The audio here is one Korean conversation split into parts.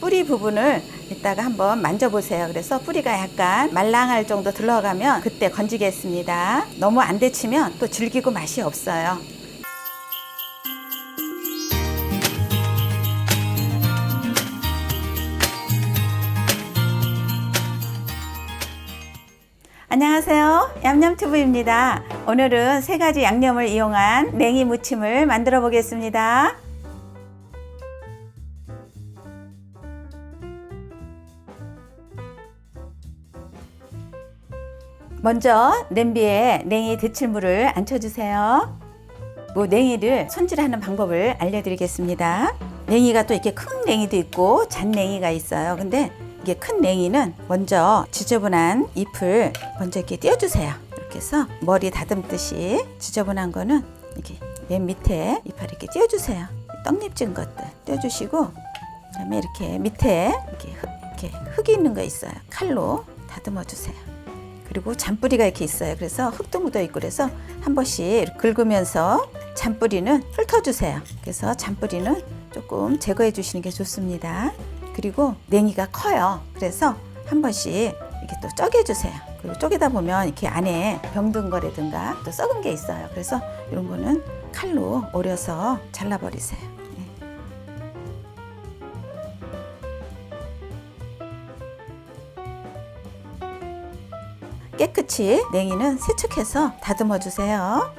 뿌리 부분을 이따가 한번 만져보세요. 그래서 뿌리가 약간 말랑할 정도 들어가면 그때 건지겠습니다. 너무 안 데치면 또 질기고 맛이 없어요. 안녕하세요. 얌얌튜브입니다. 오늘은 세 가지 양념을 이용한 냉이 무침을 만들어 보겠습니다. 먼저 냄비에 냉이 데칠물을 앉혀주세요. 뭐 냉이를 손질하는 방법을 알려드리겠습니다. 냉이가 또 이렇게 큰 냉이도 있고 잔 냉이가 있어요. 근데 이게 큰 냉이는 먼저 지저분한 잎을 먼저 이렇게 띄워주세요. 이렇게 해서 머리 다듬듯이 지저분한 거는 이렇게 맨 밑에 잎을 이렇게 띄워주세요. 떡잎 진 것들 띄워주시고 그다음에 이렇게 밑에 이렇게 흙이 있는 거 있어요. 칼로 다듬어 주세요. 그리고 잔뿌리가 이렇게 있어요. 그래서 흙도 묻어 있고 그래서 한 번씩 긁으면서 잔뿌리는 훑어주세요. 그래서 잔뿌리는 조금 제거해 주시는 게 좋습니다. 그리고 냉이가 커요. 그래서 한 번씩 이렇게 또 쪼개 주세요. 그리고 쪼개다 보면 이렇게 안에 병든 거라든가 또 썩은 게 있어요. 그래서 이런 거는 칼로 오려서 잘라버리세요. 깨끗이 냉이는 세척해서 다듬어 주세요.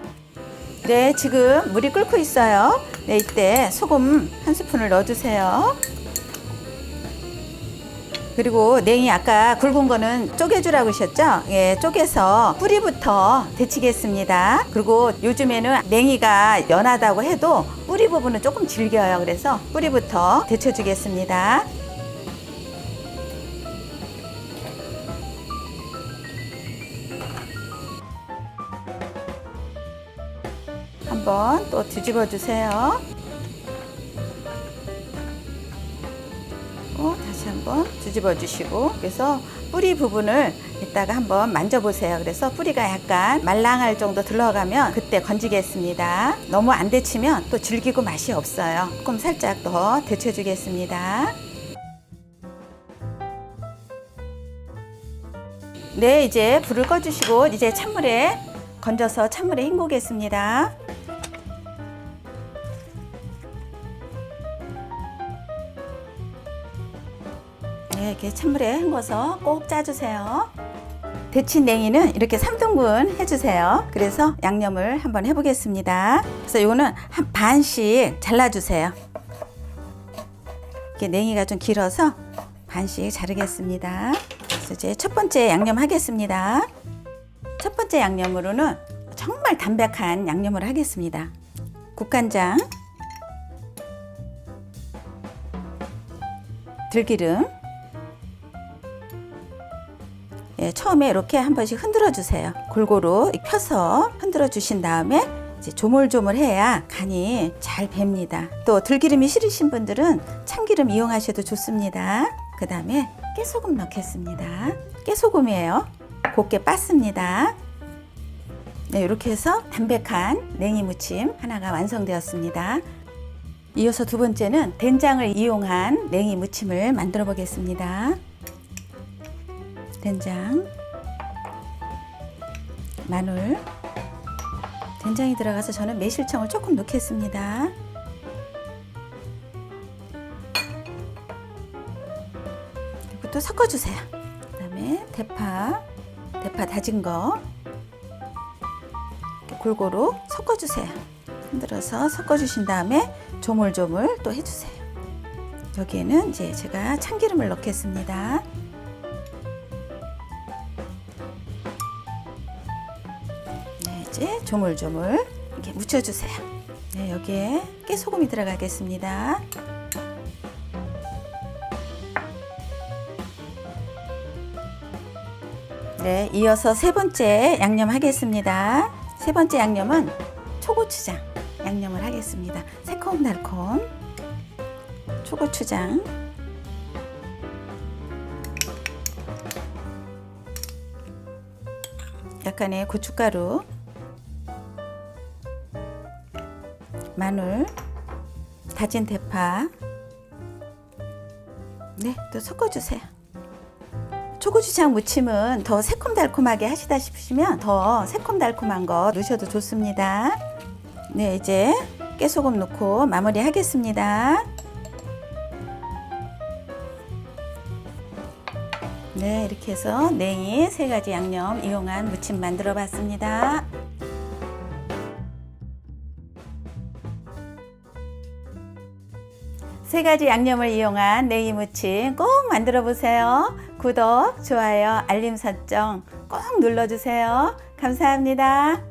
네, 지금 물이 끓고 있어요. 네, 이때 소금 한 스푼을 넣어 주세요. 그리고 냉이 아까 굵은 거는 쪼개주라고 하셨죠? 예, 쪼개서 뿌리부터 데치겠습니다. 그리고 요즘에는 냉이가 연하다고 해도 뿌리 부분은 조금 질겨요. 그래서 뿌리부터 데쳐주겠습니다. 한번 또 뒤집어 주세요. 어, 다시 한번 뒤집어 주시고 그래서 뿌리 부분을 이따가 한번 만져보세요. 그래서 뿌리가 약간 말랑할 정도 들어가면 그때 건지겠습니다. 너무 안 데치면 또 질기고 맛이 없어요. 조금 살짝 더 데쳐주겠습니다. 네, 이제 불을 꺼주시고 이제 찬물에 건져서 찬물에 헹구겠습니다. 네, 이렇게 찬물에 헹궈서 꼭 짜주세요. 데친 냉이는 이렇게 3등분 해주세요. 그래서 양념을 한번 해보겠습니다. 그래서 이거는 한 반씩 잘라주세요. 이렇게 냉이가 좀 길어서 반씩 자르겠습니다. 그래서 이제 첫 번째 양념 하겠습니다. 첫 번째 양념으로는 정말 담백한 양념을 하겠습니다. 국간장, 들기름, 예, 처음에 이렇게 한 번씩 흔들어 주세요. 골고루 펴서 흔들어 주신 다음에 이제 조물조물해야 간이 잘 뱄니다. 또 들기름이 싫으신 분들은 참기름 이용하셔도 좋습니다. 그 다음에 깨소금 넣겠습니다. 깨소금이에요. 곱게 빻습니다. 네, 이렇게 해서 담백한 냉이 무침 하나가 완성되었습니다. 이어서 두 번째는 된장을 이용한 냉이 무침을 만들어 보겠습니다. 된장, 마늘, 된장이 들어가서 저는 매실청을 조금 넣겠습니다. 그리고 또 섞어주세요. 그 다음에 대파, 대파 다진 거 골고루 섞어주세요. 흔들어서 섞어주신 다음에 조물조물 또 해주세요. 여기에는 이제 제가 참기름을 넣겠습니다. 이제 조물조물 이렇게 묻혀주세요. 네, 여기에 깨소금이 들어가겠습니다. 네, 이어서 세 번째 양념 하겠습니다. 세 번째 양념은 초고추장 양념을 하겠습니다. 새콤달콤 초고추장 약간의 고춧가루 마늘 다진 대파 네, 또 섞어주세요. 초고추장 무침은 더 새콤달콤하게 하시다 싶으시면 더 새콤달콤한 거 넣으셔도 좋습니다. 네, 이제 깨소금 넣고 마무리 하겠습니다. 네, 이렇게 해서 냉이 세 가지 양념 이용한 무침 만들어 봤습니다. 세 가지 양념을 이용한 냉이 무침 꼭 만들어 보세요. 구독, 좋아요, 알림 설정 꼭 눌러주세요. 감사합니다.